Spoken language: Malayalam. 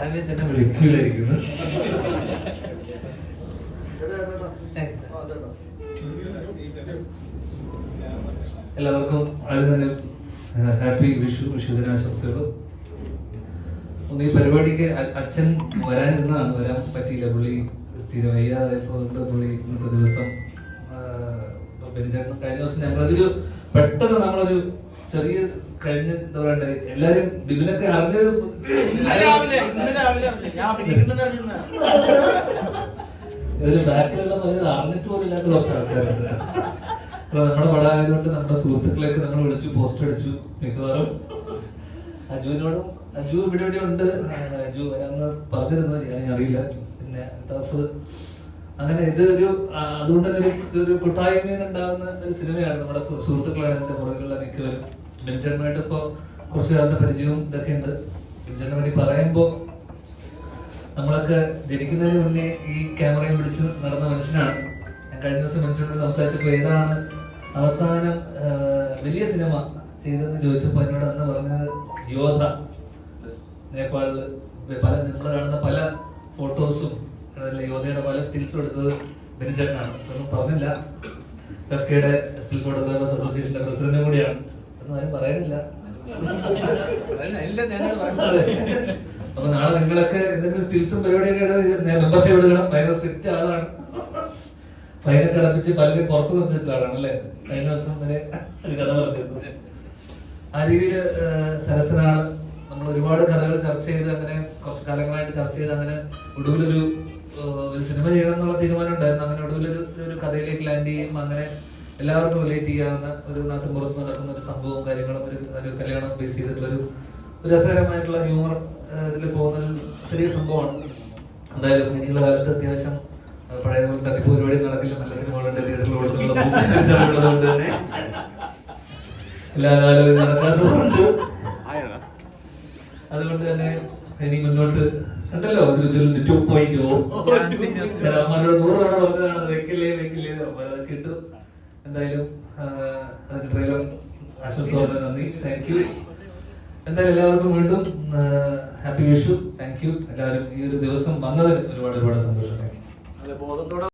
ഞാൻ വിചാരിച്ചു എന്നെ എല്ലാവർക്കും വളരെ തന്നെ ഹാപ്പി വിഷു വിഷു ദിനാശംസകൾ ഒന്ന് ഈ പരിപാടിക്ക് അച്ഛൻ വരാനിരുന്നതാണ് വരാൻ പറ്റിയില്ല പുള്ളി. തീരെ വയ്യാതായപ്പോണ്ട് പുള്ളി ഇന്നത്തെ ദിവസം ബെനിചേട്ടൻ കഴിഞ്ഞ ദിവസം ഞങ്ങളതൊരു പെട്ടെന്ന് നമ്മളൊരു ചെറിയ കഴിഞ്ഞ എന്താ പറയണ്ടേ എല്ലാരും ബിബിനൊക്കെ അറിഞ്ഞത് ഒരു ബാക്കിലുള്ള പലരും അറിഞ്ഞിട്ട് പോലും ഇല്ലാത്ത കുറച്ച് ആൾക്കാരുണ്ട്. അപ്പൊ നമ്മുടെ പടം ആയതുകൊണ്ട് നമ്മുടെ സുഹൃത്തുക്കളെയൊക്കെ നമ്മൾ വിളിച്ചു പോസ്റ്റ് അടിച്ചു മിക്കവാറും. അജുവിനോടും അജു ഇവിടെ ഇവിടെ ഉണ്ട് അജു വരാന്ന് പറഞ്ഞിരുന്നു. ഞാൻ അറിയില്ല. പിന്നെ ടഫ് അങ്ങനെ ഇത് ഒരു അതുകൊണ്ട് തന്നെ ഒരു- കൂട്ടായ്മയിൽ നിന്ന് ഉണ്ടാകുന്ന ഒരു സിനിമയാണ് നമ്മുടെ സുഹൃത്തുക്കളാണ് പുറകിലുള്ള മിക്കവരും. ബെഞ്ചനുമായിട്ട് ഇപ്പോ കുറച്ചു കാലത്തെ പരിചയവും ഇതൊക്കെ ഉണ്ട്. ബെഞ്ചനെ വേണ്ടി പറയുമ്പോ നമ്മളൊക്കെ ജനിക്കുന്നതിന് മുന്നേ ഈ ക്യാമറയും പിടിച്ച് നടന്ന മനുഷ്യനാണ്. ഞാൻ കഴിഞ്ഞ ദിവസം മനുഷ്യനോട് സംസാരിച്ചപ്പോൾ ഏതാണ് അവസാനം വലിയ സിനിമ ചെയ്തതെന്ന് ചോദിച്ചപ്പോൾ എന്നോട് അന്ന് പറഞ്ഞത് യോധ. നേപ്പാളിൽ പല നിങ്ങൾ കാണുന്ന പല ഫോട്ടോസും അതല്ല? യോധയുടെ പല സ്റ്റിൽസ് എടുത്തത് ബെനിച്ചേട്ടനാണ് അതൊന്നും പറഞ്ഞില്ല. എഫ് കെയുടെ സ്റ്റിൽ ഫോട്ടോഗ്രാഫേഴ്സ് അസോസിയേഷന്റെ പ്രസിഡന്റും കൂടിയാണ്. എന്ന് ഞാൻ പറയുന്നില്ല. അപ്പൊ നാളെ നിങ്ങളൊക്കെ എന്തെങ്കിലും സ്റ്റിൽസും പരിപാടിയൊക്കെ മെമ്പർഷിപ്പ് എടുക്കണം. ഭയങ്കര സ്ട്രിക്റ്റ് ആളാണ്. ഫൈനൊക്കെ കിടപ്പിച്ച് പലരും പുറത്തു നിർത്തിയിട്ടുള്ള ആളാണ് അല്ലേ? കഴിഞ്ഞ ദിവസം വരെ ഒരു കഥ പറഞ്ഞിരുന്നു. ആ രീതിയിൽ സരസനാണ് നമ്മൾ ഒരുപാട് കഥകൾ ചർച്ച ചെയ്ത് അങ്ങനെ കുറച്ച് കാലങ്ങളായിട്ട് ചർച്ച ചെയ്ത് അങ്ങനെ ഒടുവിലൊരു ഒരു സിനിമ ചെയ്യണം എന്നുള്ള തീരുമാനം ഉണ്ടായിരുന്നു. അങ്ങനെ ഒടുവിലൊരു ഒരു കഥയിലേക്ക് ലാൻഡ് ചെയ്യും അങ്ങനെ എല്ലാവർക്കും റിലേറ്റ് ചെയ്യാവുന്ന ഒരു നാട്ടുമ്പുറത്ത് നടക്കുന്ന ഒരു സംഭവവും കാര്യങ്ങളും ഒരു ഒരു കല്യാണം ബേസ് ചെയ്തിട്ടുള്ള ഒരു രസകരമായിട്ടുള്ള ഹ്യൂമർ ഇതിൽ പോകുന്ന ഒരു ചെറിയ സംഭവമാണ്. എന്തായാലും ഇനിയുള്ള കാലത്ത് അത്യാവശ്യം പഴയ തട്ടിപ്പ് പരിപാടി നടക്കില്ല. നല്ല സിനിമകളുണ്ട് തിയേറ്ററിൽ കൊണ്ട് തന്നെ എല്ലാ കാലവും നടക്കാത്തതുകൊണ്ട് അതുകൊണ്ട് തന്നെ ഇനി മുന്നോട്ട് ഉണ്ടല്ലോ ഒരു ടു പോയിന്റ് ഓ അമ്മമാരോട് നൂറ് തവണ പറഞ്ഞതാണ് വെക്കില്ലേ വെക്കില്ലേ അത് കിട്ടും. എന്തായാലും ആ, അതിന്റെ ട്രെയിലർ ആശംസ നന്ദി. താങ്ക് യു എന്തായാലും എല്ലാവർക്കും വീണ്ടും ഹാപ്പി വിഷു. താങ്ക് യു എല്ലാവരും ഈ ഒരു ദിവസം വന്നതിന് ഒരുപാട് ഒരുപാട് സന്തോഷം. Thank you